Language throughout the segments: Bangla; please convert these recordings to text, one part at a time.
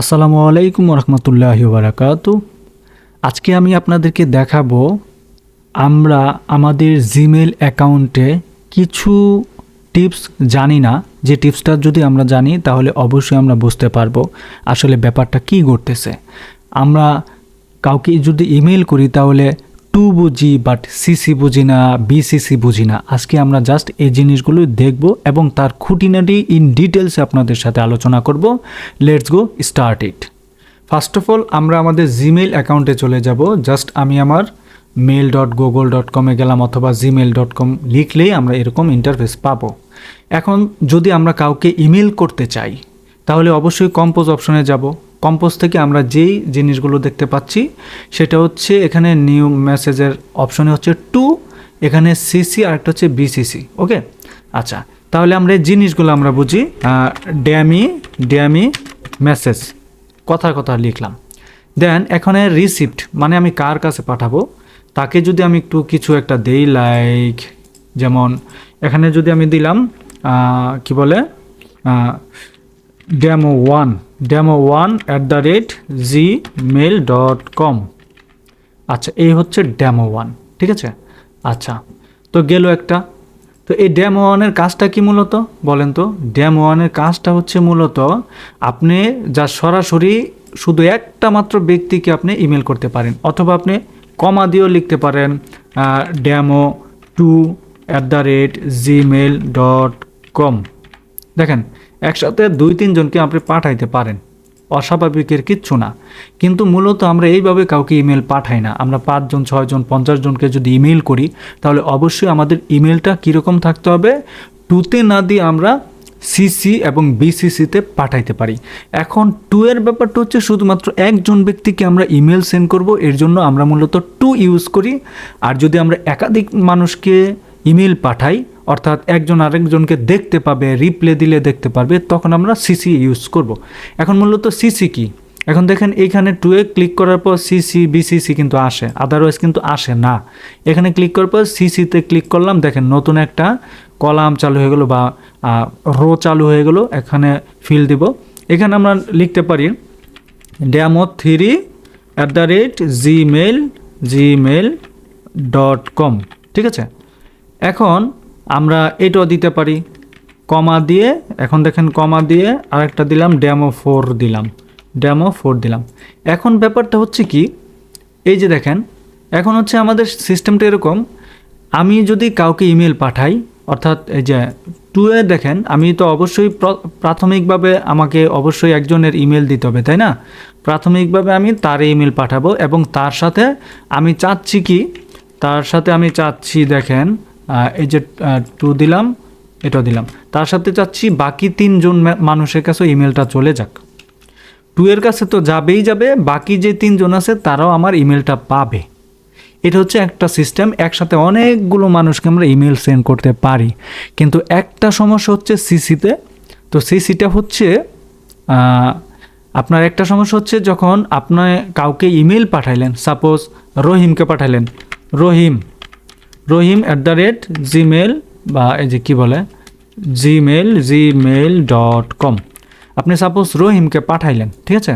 আসসালামু আলাইকুম রহমতুল্লাহ বারাকাত আজকে আমি আপনাদেরকে দেখাবো আমরা আমাদের জিমেল অ্যাকাউন্টে কিছু টিপস জানি না। যে টিপসটা যদি আমরা জানি, তাহলে অবশ্যই আমরা বুঝতে পারব আসলে ব্যাপারটা কি ঘটতেছে। আমরা কাউকে যদি ইমেল করি, তাহলে টু বুঝি বাট সিসি বুঝি না বিসিসি বুঝি না। আজকে আমরা জাস্ট এই জিনিসগুলো দেখব এবং তার খুঁটিনাটি ইন ডিটেলসে আপনাদের সাথে আলোচনা করব। Let's go start it first of all আমরা আমাদের জিমেল অ্যাকাউন্টে চলে যাব। জাস্ট আমি আমার মেল ডট গুগল ডট কমে গেলাম অথবা জিমেল ডট কম লিখলেই আমরা এরকম ইন্টারফেস পাবো। এখন যদি আমরা কাউকে ইমেল করতে চাই, তাহলে অবশ্যই কম্পোজ অপশনে যাব। কম্পোজ থেকে আমরা যেই জিনিসগুলো দেখতে পাচ্ছি, সেটা হচ্ছে এখানে নিউ মেসেজের অপশনে হচ্ছে টু এখানে সিসি আর একটা হচ্ছে বিসিসি ওকে আচ্ছা তাহলে আমরা এই জিনিসগুলো আমরা বুঝি ড্যামি ড্যামি মেসেজ কথার কথা লিখলাম। দেন এখানে রিসিপ্ট মানে আমি কার কাছে পাঠাবো, তাকে যদি আমি একটু কিছু একটা দেই লাইক যেমন এখানে যদি আমি দিলাম কি বলে demo one demo one at the rate G mail dot com আচ্ছা এই হচ্ছে ডেমো ওয়ান ঠিক আছে? আচ্ছা তো গেল একটা। তো এই ড্যাম ওয়ানের কাজটা কি মূলত? বলেন তো ড্যাম ওয়ানের কাজটা হচ্ছে মূলত আপনি যা সরাসরি শুধু একটা মাত্র ব্যক্তিকে আপনি ইমেল করতে পারেন, অথবা আপনি কমা দিয়েও লিখতে পারেন demo two at the rate Gmail dot com দেখেন একসাথে দুই, তিনজনকে আপনি পাঠাইতে পারেন। অস্বাভাবিকের কিচ্ছু না। কিন্তু মূলত আমরা এইভাবে কাউকে ইমেল পাঠাই না। আমরা পাঁচজন, ছয়জন পঞ্চাশ জনকে যদি ইমেল করি, তাহলে অবশ্যই আমাদের ইমেলটা কীরকম থাকতে হবে? টুতে না দিয়ে আমরা সিসি এবং বিসিসিতে পাঠাইতে পারি। এখন টু এর ব্যাপারটা হচ্ছে শুধুমাত্র একজন ব্যক্তিকে আমরা ইমেল সেন্ড করব, এর জন্য আমরা মূলত টু ইউজ করি। আর যদি আমরা একাধিক মানুষকে ইমেল পাঠাই অর্থাৎ একজন আরেকজনকে দেখতে পাবে রিপ্লে দিলে দেখতে পারবে, তখন আমরা সিসি ইউজ করব। এখন মূলত সিসি কি? এখন দেখেন এখানে টুয়ে ক্লিক করার পর সিসি বিসিসি কিন্তু আসে আদারওয়াইজ কিন্তু আসে না। এখানে ক্লিক করার পর সিসিতে ক্লিক করলাম, দেখেন নতুন একটা কলাম চালু হয়ে গেলো বা রো চালু হয়ে গেলো, এখানে ফিল দিব। এখানে আমরা লিখতে পারি demo three at the rate Gmail Gmail dot com ঠিক আছে? এখন আমরা এটাও দিতে পারি। কমা দিয়ে, এখন দেখেন কমা দিয়ে আরেকটা দিলাম ড্যামো ফোর দিলাম ড্যামো ফোর দিলাম। এখন ব্যাপারটা হচ্ছে কি, এই যে দেখেন, এখন হচ্ছে আমাদের সিস্টেমটা এরকম, আমি যদি কাউকে ইমেল পাঠাই, অর্থাৎ এই যে টুয়ে দেখেন, আমি তো অবশ্যই প্র- প্রাথমিকভাবে আমাকে অবশ্যই একজনের ইমেল দিতে হবে, তাই না? প্রাথমিকভাবে আমি তার ইমেল পাঠাবো এবং তার সাথে আমি চাচ্ছি কি, তার সাথে আমি চাচ্ছি দেখেন এই যে টু দিলাম এটা দিলাম। তার সাথে চাচ্ছি বাকি তিনজন মানুষের কাছে ইমেলটা চলে যাক। টু এর কাছে তো যাবেই যাবে, বাকি যে তিনজন আছে তারাও আমার ইমেলটা পাবে। এটা হচ্ছে একটা সিস্টেম একসাথে অনেকগুলো মানুষকে আমরা ইমেল সেন্ড করতে পারি। কিন্তু একটা সমস্যা হচ্ছে সিসিতে তো। সিসিটা হচ্ছে আপনার একটা সমস্যা হচ্ছে যখন আপনার কাউকে ইমেল পাঠাইলেন সাপোজ রহিমকে পাঠাইলেন। Rahim Rahim at the rate Gmail বা এই যে কী বলে? জিমেল জিমেল ডট কম আপনি সাপোজ রহিমকে পাঠাইলেন, ঠিক আছে?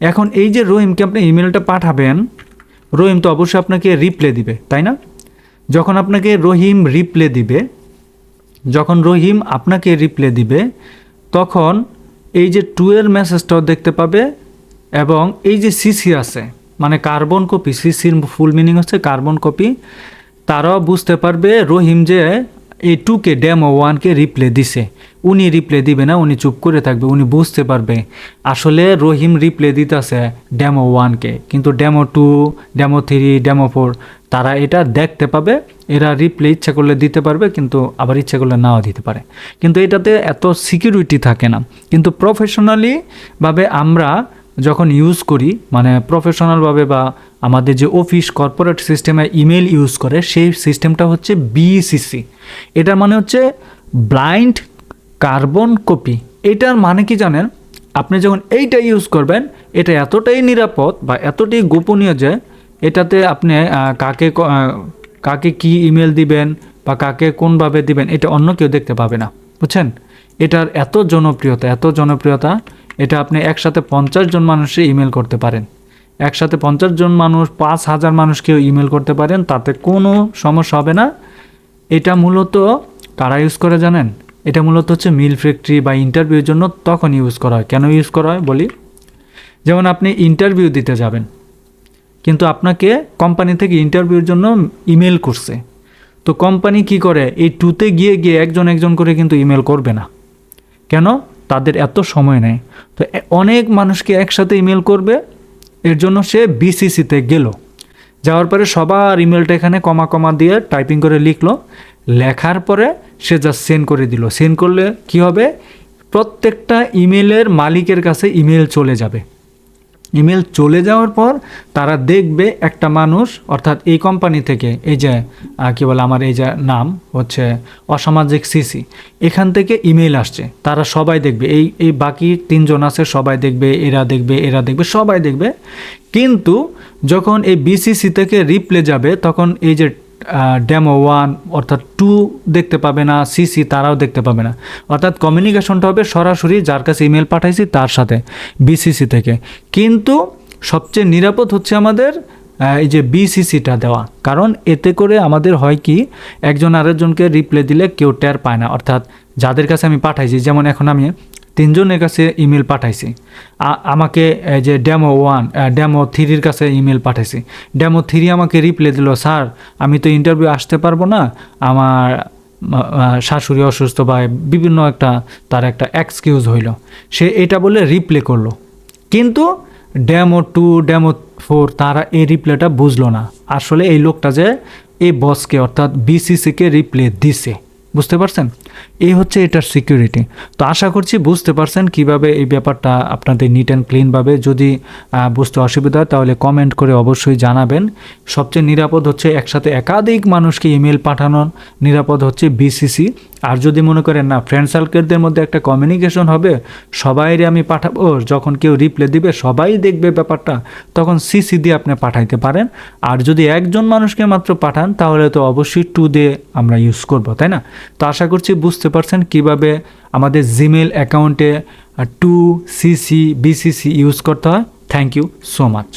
এখন এই যে রহিমকে আপনি ইমেলটা পাঠাবেন, রহিম তো অবশ্যই আপনাকে রিপ্লে দিবে, তাই না? যখন আপনাকে রহিম রিপ্লে দিবে, যখন রহিম আপনাকে রিপ্লে দিবে, তখন এই যে টু এর মেসেজটাও দেখতে পাবে এবং এই যে সিসি আছে মানে কার্বন কপি সিসির ফুল মিনিং হচ্ছে কার্বন কপি তারাও বুঝতে পারবে রহিম যে এই টুকে ডেমো ওয়ানকে রিপ্লে দিছে। উনি রিপ্লে দিবে না, উনি চুপ করে থাকবে, উনি বুঝতে পারবে। আসলে রহিম রিপ্লে দিতেছে ডেমো ওয়ানকে, কিন্তু demo two demo three demo four, তারা এটা দেখতে পাবে, এরা রিপ্লে ইচ্ছা করলে দিতে পারবে, কিন্তু আবার ইচ্ছা করলে নাও দিতে পারে। কিন্তু এটাতে এত সিকিউরিটি থাকে না। কিন্তু প্রফেশনালিভাবে আমরা যখন ইউজ করি মানে প্রফেশনালভাবে বা আমাদের যে অফিস কর্পোরেট সিস্টেমে ইমেল ইউজ করে, সেই সিস্টেমটা হচ্ছে বিসিসি এটার মানে হচ্ছে ব্লাইন্ড কার্বন কপি এটার মানে কি জানেন? আপনি যখন এইটা ইউজ করবেন, এটা এতটাই নিরাপদ বা এতটাই গোপনীয় যে এটাতে আপনি কাকে কাকে কি ইমেল দিবেন বা কাকে কোনভাবে দিবেন, এটা অন্য কেউ দেখতে পাবে না। বুঝছেন? এটার এত জনপ্রিয়তা এত জনপ্রিয়তা, এটা আপনি একসাথে পঞ্চাশ জন মানুষে ইমেল করতে পারেন। একসাথে পঞ্চাশ জন মানুষ, পাঁচ হাজার মানুষকেও ইমেল করতে পারেন, তাতে কোনো সমস্যা হবে না। এটা মূলত কারা ইউজ করে জানেন? এটা মূলত হচ্ছে মিল ফ্যাক্টরি বা ইন্টারভিউর জন্য তখন ইউজ করা হয়। কেন ইউজ করা হয়? বলি। যেমন আপনি ইন্টারভিউ দিতে যাবেন, কিন্তু আপনাকে কোম্পানি থেকে ইন্টারভিউর জন্য ইমেল করছে। তো কোম্পানি কি করে? এই টুতে গিয়ে গিয়ে একজন একজন করে কিন্তু ইমেল করবে না। কেন? তাদের এত সময় নেই। তো অনেক মানুষকে একসাথে ইমেল করবে, এর জন্য সে বিসিসিতে গেল। যাওয়ার পরে সবার ইমেলটা এখানে কমা কমা দিয়ে টাইপিং করে লিখলো। লেখার পরে সে যা সেন্ড করে দিল। সেন্ড করলে কি হবে? প্রত্যেকটা ইমেলের মালিকের কাছে ইমেল চলে যাবে। ইমেল চলে যাওয়ার পর তারা দেখবে একটা মানুষ, অর্থাৎ এই কোম্পানি থেকে, এই যে কী বলে আমার এই যে নাম, হচ্ছে অসামাজিক সিসি এখান থেকে ইমেল আসছে। তারা সবাই দেখবে, এই এই বাকি তিনজন আছে, সবাই দেখবে, এরা দেখবে এরা দেখবে, সবাই দেখবে। কিন্তু যখন এই বিসিসি থেকে রিপ্লে যাবে, তখন এই যে ডেমো ওয়ান অর্থাৎ টু দেখতে পাবে না সিসি তারাও দেখতে পাবে না। অর্থাৎ কমিউনিকেশনটা হবে সরাসরি যার কাছে ইমেল পাঠাইছি তার সাথে বিসিসি থেকে। কিন্তু সবচেয়ে নিরাপদ হচ্ছে আমাদের এই যে বিসিসিটা দেওয়া। কারণ এতে করে আমাদের হয় কি, একজন আরেকজনকে রিপ্লে দিলে কেউ টের পায় না। অর্থাৎ যাদের কাছে আমি পাঠাইছি, যেমন এখন আমি তিনজনের কাছে ইমেল পাঠাইছি। আমাকে যে ডেমো ওয়ান ডেমো থ্রির কাছে ইমেল পাঠাইছি। ডেমো থ্রি আমাকে রিপ্লে দিল, স্যার, আমি তো ইন্টারভিউ আসতে পারব না। আমার শাশুড়ি অসুস্থ বা বিভিন্ন একটা, তার একটা এক্সকিউজ হইল। সে এটা বলে রিপ্লে করল। কিন্তু ডেমো টু, ডেমো ফোর, তারা এই রিপ্লেটা বুঝলো না। আসলে এই লোকটা যে এই বসকে, অর্থাৎ বিসিসিকে রিপ্লে দিছে। বুঝতে পারছেন? এই হচ্ছে এটার সিকিউরিটি তো আশা করছি বুঝতে পারছেন কীভাবে এই ব্যাপারটা আপনাদের নিট অ্যান্ড ক্লিনভাবে যদি বুঝতে অসুবিধা হয় তাহলে কমেন্ট করে অবশ্যই জানাবেন। সবচেয়ে নিরাপদ হচ্ছে একসাথে একাধিক মানুষকে ইমেল পাঠানোর। নিরাপদ হচ্ছে বিসিসি আর যদি মনে করেন না ফ্রেন্ড সার্কেলদের মধ্যে একটা কমিউনিকেশন হবে, সবাইরে আমি পাঠাবো, যখন কেউ রিপ্লে দিবে, সবাই দেখবে ব্যাপারটা, তখন সিসি দিয়ে আপনি পাঠাইতে পারেন। আর যদি একজন মানুষকে মাত্র পাঠান, তাহলে তো অবশ্যই টু দিয়ে আমরা ইউজ করব, তাই না? তো আশা করছি বুঝতে পারছেন কীভাবে আমাদের জিমেল অ্যাকাউন্টে টু সিসি বিসিসি ইউজ করতে হয়। Thank you so much